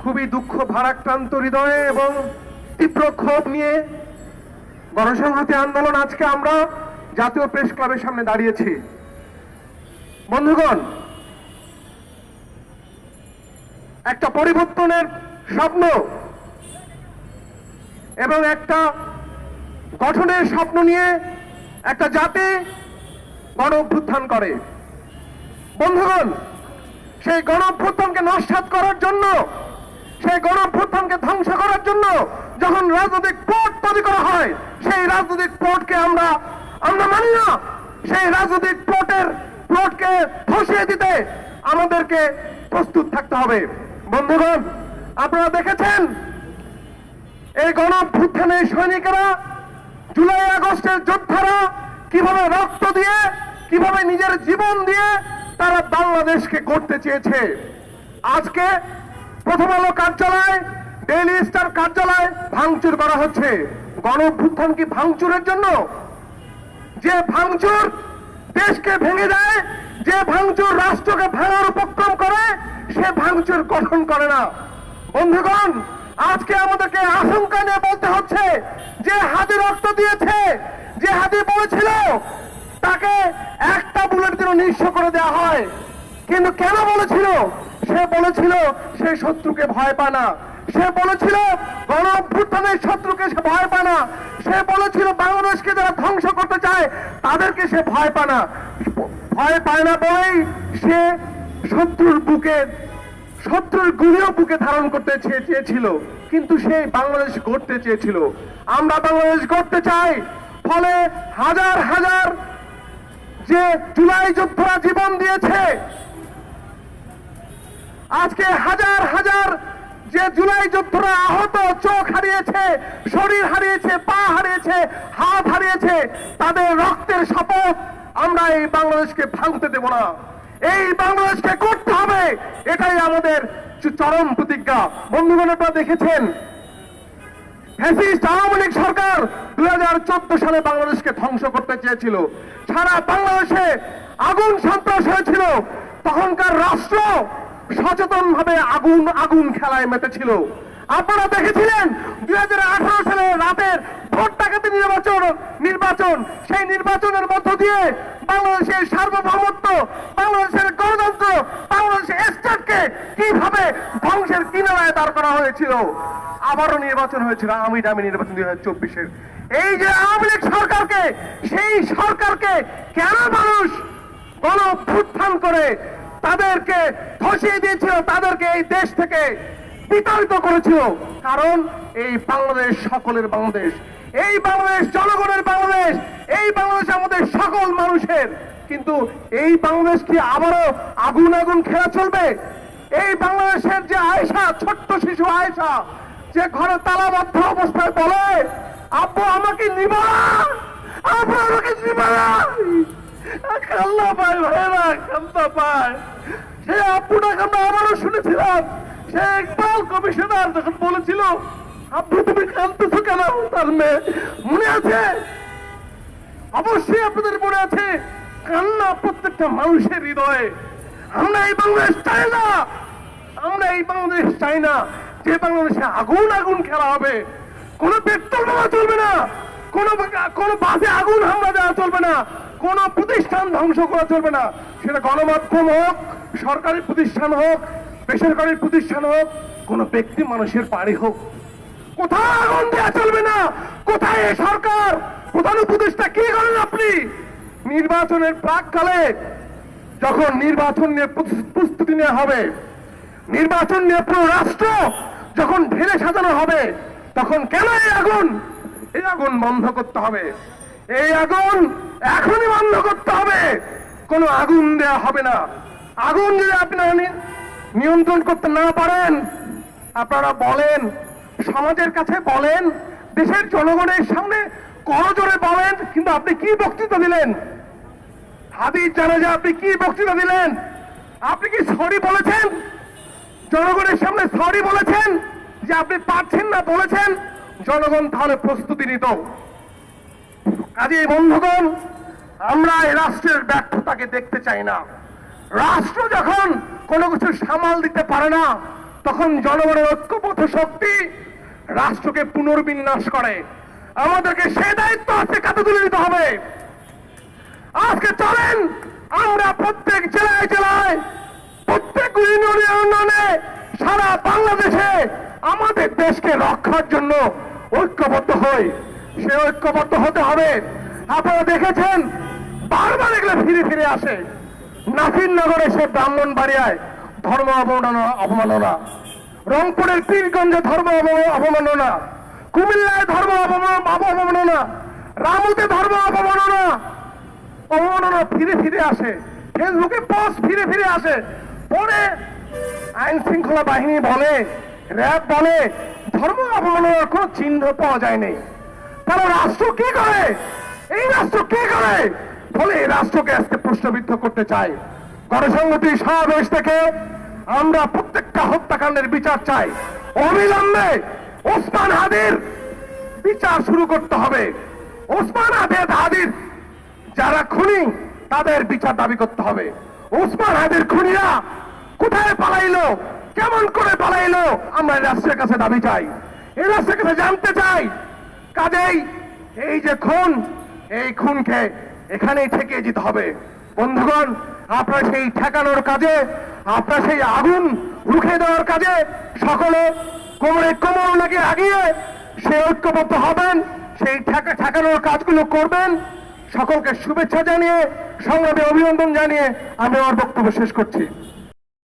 খুবই দুঃখ, ভারাক্রান্ত হৃদয়ে এবং তীব্র ক্ষোভ নিয়ে গণসংহতি আন্দোলন আজকে আমরা জাতীয় প্রেস ক্লাবের সামনে দাঁড়িয়েছি। বন্ধুগণ, একটা পরিবর্তনের স্বপ্ন এবং একটা গঠনের স্বপ্ন নিয়ে একটা জাতি গণ অভ্যুত্থান করে। বন্ধুগণ, সেই গণ অভ্যুত্থানকে নস্বাত করার জন্য, সেই গণ অভ্যুত্থানকে ধ্বংস করার জন্য যখন রাজনৈতিক প্লট তৈরি করা হয়, সেই রাজনৈতিক প্লটকে আমরা আমরা মানি না। সেই রাজনৈতিক প্লটের প্লটকে ধসিয়ে দিতে আমাদেরকে প্রস্তুত থাকতে হবে। বন্ধুগণ, আপনারা দেখেছেন, এই গণ অভ্যুত্থানের সৈনিকেরা, জুলাই আগস্টের যোদ্ধারা কীভাবে রক্ত দিয়ে, কীভাবে নিজের জীবন দিয়ে তারা বাংলাদেশকে করতে চেয়েছে। আজকে প্রথম আলো কার্যালয় ডেইলি স্টার কার্যালয় ভাঙচুর করা হচ্ছে। গণ কি ভাঙচুরের জন্য? যে ভাঙচুর দেশকে ভেঙে দেয়, যে ভাঙচুর রাষ্ট্রকে ভাঙার উপক্রম করে, সে ভাঙচুর গঠন করে না। বন্ধুগণ, আজকে আমাদেরকে আশঙ্কা নিয়ে বলতে হচ্ছে, যে হাতি রক্ত দিয়েছে, যে হাতি বলেছিল, তাকে যেন নিঃস্ব করে দেওয়া হয়। কিন্তু কেন বলেছিল? সে বলেছিল, সে শত্রুকে ভয় পায় না। সে বলেছিল গণ অভ্যুত্থানের শত্রুকে সে ভয় পায় না। সে বলেছিল, বাংলাদেশকে যারা ধ্বংস করতে চায়, তাদেরকে সে ভয় পায় না। ভয় পায় না বলেই সে শত্রুর বুকে, শত্রুর গুলিও বুকে ধারণ করতে চেয়ে- চেয়েছিল। কিন্তু সে বাংলাদেশ গড়তে চেয়েছিল। আমরা বাংলাদেশ গড়তে চাই, ফলে হাজার হাজার যে জুলাই যোদ্ধারা জীবন দিয়েছে, আজকে হাজার হাজার যে জুলাই যোদ্ধারা আহত, চোখ হারিয়েছে, শরীর হারিয়েছে, পা হারিয়েছে, হাত হারিয়েছে, তাদের রক্তের শপথ আমরা এই বাংলাদেশকে ভাঙতে দেব না। এই বাংলাদেশকে করতে হবে, এটাই আমাদের চরম প্রতিজ্ঞা। বন্ধুগণ দেখেছেন ফ্যাসিস্ট আওয়ামী লীগ সরকার দুই সালে বাংলাদেশকে ধ্বংস করতে চেয়েছিল। সারা বাংলাদেশে আগুন সন্ত্রাস হয়েছিল। তখনকার রাষ্ট্র সচেতন ভাবে আগুন আগুন খেলায় মেতেছিল। আপনারা দেখেছিলেন দুই হাজার আঠারো সালে রাতের ভোট ডাকাতি নির্বাচন নির্বাচন, সেই নির্বাচনের মধ্য দিয়ে বাংলাদেশের সার্বভৌমত্ব বাংলাদেশের গণতন্ত্র বাংলাদেশের স্টেটকে কীভাবে ধ্বংসের কিনারায় দাঁড় করা হয়েছিল? আবারও নির্বাচন হয়েছিল আমি দামি নির্বাচন দুই হাজার চব্বিশের এই যে আওয়ামী লীগ সরকারকে, সেই সরকারকে কেন মানুষ গণ করে তাদেরকে ধসিয়ে দিয়েছিল, তাদেরকে এই দেশ থেকে বিতাড়িত করেছিল? কারণ এই বাংলাদেশ সকলের বাংলাদেশ, এই বাংলাদেশ জনগণের বাংলাদেশ, এই বাংলাদেশ আমাদের সকল মানুষের। কিন্তু এই বাংলাদেশ কি আবারও আগুন আগুন খেলা চলবে? এই বাংলাদেশের যে আয়সা ছোট্ট শিশু আয়সা যে ঘরে তালাবদ্ধ অবস্থায় বলে, আব্বু, আমাকে নিবা, আব্বু, আমাকে নিবা কান্না পায় ভাইরা কান্না পায় সেই আব্বুটাকে আমরা আবারও শুনেছিলাম, সে ইকবাল কমিশনার যখন বলেছিল, আব্বু, তুমি কাঁদতেছো কেন, তার মেয়ে? মনে আছে? অবশ্যই আপনাদের মনে আছে, কান্না প্রত্যেকটা মানুষের হৃদয়ে। আমরা এই বাংলাদেশ চাই না। আমরা এই বাংলাদেশ চাই না যে বাংলাদেশে আগুন আগুন খেলা হবে। কোন পেট্রোল বোমা চলবে না। কোন কোন বাসে আগুন হামলা দেওয়া চলবে না। কোন প্রতিষ্ঠান ধ্বংস করা চলবে না। সেটা গণমাধ্যম হোক, সরকারি প্রতিষ্ঠান হোক, বেসরকারি প্রতিষ্ঠান হোক, কোন ব্যক্তি মানুষের বাড়ি হোক। কোথায় আগুন দেওয়া চলবে না। কোথায় সরকার? প্রধান উপদেষ্টা কি করেন আপনি? নির্বাচনের প্রাককালে যখন নির্বাচন নিয়ে প্রস্তুতি নেওয়া হবে, নির্বাচন নিয়ে পুরো রাষ্ট্র যখন ঢেলে সাজানো হবে, তখন কেন এই আগুন? এই আগুন বন্ধ করতে হবে। এই আগুন এখনই বন্ধ করতে হবে। কোনো আগুন দেওয়া হবে না। আগুন যদি আপনারা নি- নিয়ন্ত্রণ করতে না পারেন, আপনারা বলেন, সমাজের কাছে বলেন, দেশের জনগণের সামনে করজোরে বলেন, কিন্তু আপনি কি বক্তৃতা দিলেন? হাদিস জানাজা আপনি কি বক্তৃতা দিলেন? আপনি কি সরি বলেছেন? জনগণের সামনে সরি বলেছেন? যে আপনি পারছেন না বলেছেন? জনগণ তাহলে প্রস্তুতি নিত। কাজে বন্ধুগণ, আমরা এই রাষ্ট্রের ব্যর্থতাকে দেখতে চাই না। রাষ্ট্র যখন কোনো কিছু সামাল দিতে পারে না, তখন জনগণের ঐক্যবদ্ধ শক্তি রাষ্ট্রকে পুনর্বিন্যাস করে। আমাদেরকে সে দায়িত্ব আছে কাতে তুলে দিতে হবে। আজকে চলেন, আমরা প্রত্যেক জেলায় জেলায়, প্রত্যেক ইউনিয়নে সারা বাংলাদেশে আমাদের দেশকে রক্ষার জন্য ঐক্যবদ্ধ হই। সে ঐক্যবদ্ধ হতে হবে। আপনারা দেখেছেন, বারবার এগুলো ফিরে ফিরে আসে। নাসিরনগরে সে ব্রাহ্মণ বাড়িয়ায় ধর্ম অবমাননা অবমাননা। রংপুরের পীরগঞ্জে ধর্ম অবম- অবমাননা। কুমিল্লায় ধর্ম অবম- অবমাননা। রামুতে ধর্ম অবমাননা। ফিরে ফিরে আসে। ফেসবুকে পোস্ট ফিরে ফিরে আসে। পরে আইন শৃঙ্খলা বাহিনী বলে, র্যাব বলে, ধর্ম অবমাননার কোনো চিহ্ন পাওয়া যায়নি। তাহলে রাষ্ট্র কি করে? এই রাষ্ট্র কি করে? ফলে এই রাষ্ট্রকে আজকে প্রশ্নবিদ্ধ করতে চাই গণসংহতি সমাবেশ থেকে আমরা প্রত্যেকটা হত্যাকাণ্ডের বিচার চাই। অবিলম্বে ওসমান হাদির বিচার শুরু করতে হবে। ওসমান হাদির হাদির যারা খুনি, তাদের বিচার দাবি করতে হবে। ওসমান হাদির খুনিরা কোথায় পালাইলো? কেমন করে পালাইলো? আমরা রাষ্ট্রের কাছে দাবি চাই। এই রাষ্ট্রের কাছে জানতে চাই। কাজেই এই যে খুন, এই খুনকে এখানেই ঠেকিয়ে যেতে হবে। বন্ধুগণ, আপনারা সেই ঠেকানোর কাজে, আপনার সেই আগুন রুখে দেওয়ার কাজে সকলে কোমরে কোমর নাকি আগিয়ে সে ঐক্যবদ্ধ হবেন, সেই ঠেকা ঠেকানোর কাজগুলো করবেন। সকলকে শুভেচ্ছা জানিয়ে সংগ্রামে অভিনন্দন জানিয়ে আমি আমার বক্তব্য শেষ করছি।